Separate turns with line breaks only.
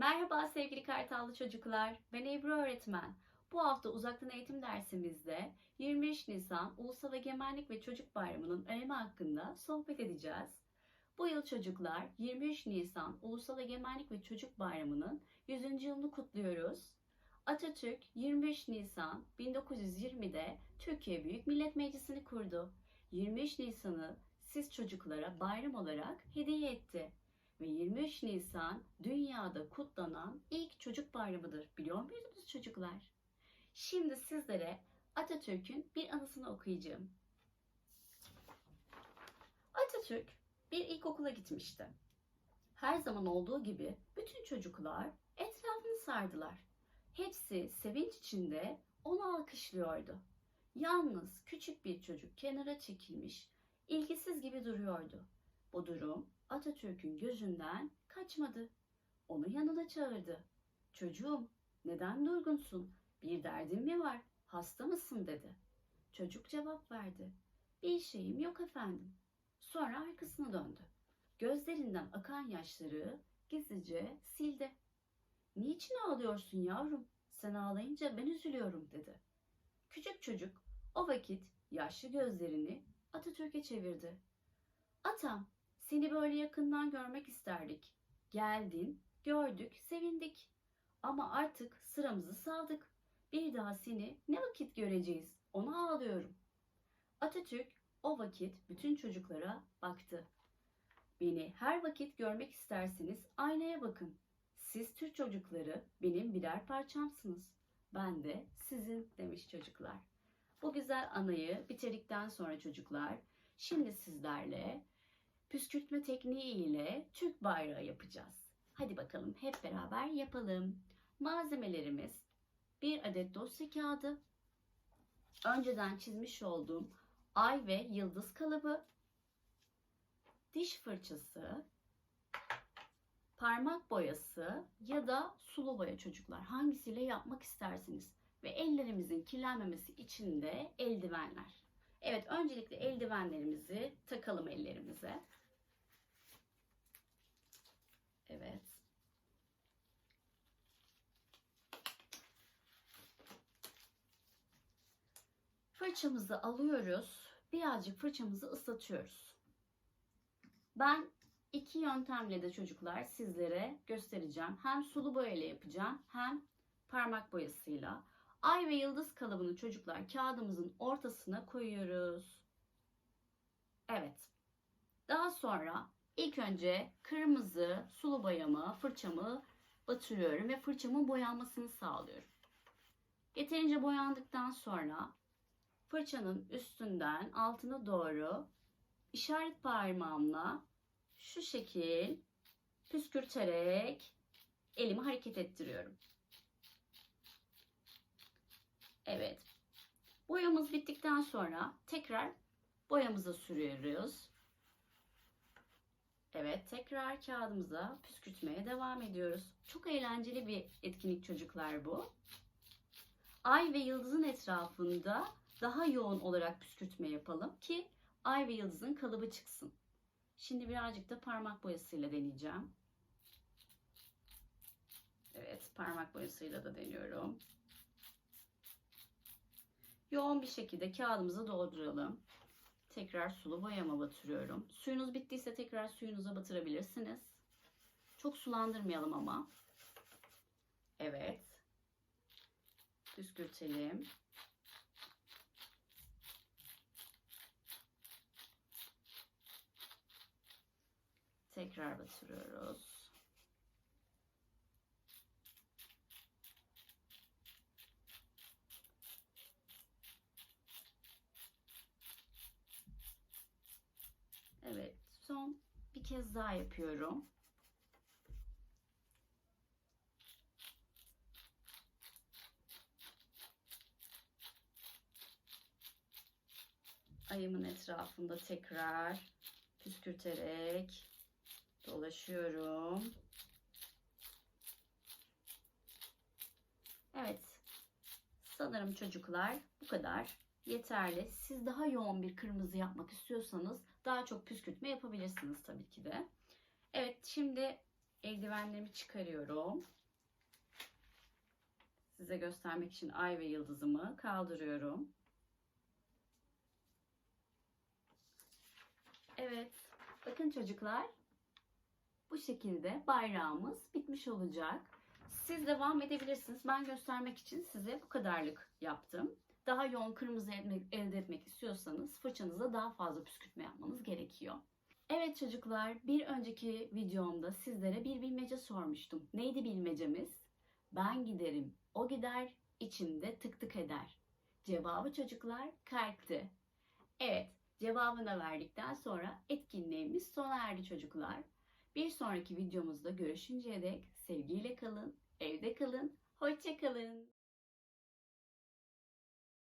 Merhaba sevgili Kartallı çocuklar. Ben Ebru öğretmen. Bu hafta uzaktan eğitim dersimizde 23 Nisan Ulusal Egemenlik ve Çocuk Bayramı'nın önemi hakkında sohbet edeceğiz. Bu yıl çocuklar 23 Nisan Ulusal Egemenlik ve Çocuk Bayramı'nın 100. yılını kutluyoruz. Atatürk 23 Nisan 1920'de Türkiye Büyük Millet Meclisi'ni kurdu. 23 Nisan'ı siz çocuklara bayram olarak hediye etti ve 23 Nisan dünyada kutlanan ilk çocuk bayramıdır. Biliyor muydunuz çocuklar? Şimdi sizlere Atatürk'ün bir anısını okuyacağım. Atatürk bir ilkokula gitmişti. Her zaman olduğu gibi bütün çocuklar etrafını sardılar. Hepsi sevinç içinde onu alkışlıyordu. Yalnız küçük bir çocuk kenara çekilmiş, ilgisiz gibi duruyordu. Bu durum Atatürk'ün gözünden kaçmadı. Onu yanına çağırdı. Çocuğum, neden durgunsun? Bir derdin mi var? Hasta mısın dedi. Çocuk cevap verdi. Bir şeyim yok efendim. Sonra arkasına döndü. Gözlerinden akan yaşları gizlice sildi. Niçin ağlıyorsun yavrum? Sen ağlayınca ben üzülüyorum dedi. Küçük çocuk o vakit yaşlı gözlerini Atatürk'e çevirdi. Atam, seni böyle yakından görmek isterdik. Geldin, gördük, sevindik. Ama artık sıramızı saldık. Bir daha seni ne vakit göreceğiz? Ona ağlıyorum. Atatürk o vakit bütün çocuklara baktı. Beni her vakit görmek isterseniz aynaya bakın. Siz Türk çocukları benim birer parçamsınız. Ben de sizin demiş çocuklar. Bu güzel anıyı bitirdikten sonra çocuklar şimdi sizlerle püskürtme tekniği ile Türk bayrağı yapacağız. Hadi bakalım hep beraber yapalım. Malzemelerimiz bir adet dosya kağıdı, önceden çizmiş olduğum ay ve yıldız kalıbı, diş fırçası, parmak boyası ya da sulu boya çocuklar hangisiyle yapmak istersiniz ve ellerimizin kirlenmemesi için de eldivenler. Evet öncelikle eldivenlerimizi takalım ellerimize. Evet. Fırçamızı alıyoruz. Birazcık fırçamızı ıslatıyoruz. Ben iki yöntemle de çocuklar sizlere göstereceğim. Hem sulu boya ile yapacağım hem parmak boyasıyla. Ay ve yıldız kalıbını çocuklar kağıdımızın ortasına koyuyoruz. Evet. Daha sonra ilk önce kırmızı sulu boyamı, fırçamı batırıyorum ve fırçamın boyanmasını sağlıyorum. Yeterince boyandıktan sonra fırçanın üstünden altına doğru işaret parmağımla şu şekil püskürterek elimi hareket ettiriyorum. Evet. Boyamız bittikten sonra tekrar boyamıza sürüyoruz. Evet, tekrar kağıdımıza püskürtmeye devam ediyoruz. Çok eğlenceli bir etkinlik çocuklar bu. Ay ve yıldızın etrafında daha yoğun olarak püskürtme yapalım ki ay ve yıldızın kalıbı çıksın. Şimdi birazcık da parmak boyasıyla deneyeceğim. Evet, parmak boyasıyla da deniyorum. Yoğun bir şekilde kağıdımızı dolduralım. Tekrar sulu boyama batırıyorum. Suyunuz bittiyse tekrar suyunuza batırabilirsiniz. Çok sulandırmayalım ama. Evet. Püskürtelim. Tekrar batırıyoruz. Evet, son bir kez daha yapıyorum. Ayımın etrafında tekrar püskürterek dolaşıyorum. Evet. Sanırım çocuklar bu kadar yeterli. Siz daha yoğun bir kırmızı yapmak istiyorsanız daha çok püskürtme yapabilirsiniz tabii ki de. Evet şimdi eldivenlerimi çıkarıyorum. Size göstermek için ay ve yıldızımı kaldırıyorum. Evet, bakın çocuklar. Bu şekilde bayrağımız bitmiş olacak. Siz devam edebilirsiniz. Ben göstermek için size bu kadarlık yaptım. Daha yoğun kırmızı elde- etmek istiyorsanız fırçanızda daha fazla püskürtme yapmanız gerekiyor. Evet çocuklar, bir önceki videomda sizlere bir bilmece sormuştum. Neydi bilmecemiz? Ben giderim, o gider, içimde tık tık eder. Cevabı çocuklar kalpti. Evet, cevabını verdikten sonra etkinliğimiz sona erdi çocuklar. Bir sonraki videomuzda görüşünceye dek sevgiyle kalın, evde kalın, hoşça kalın.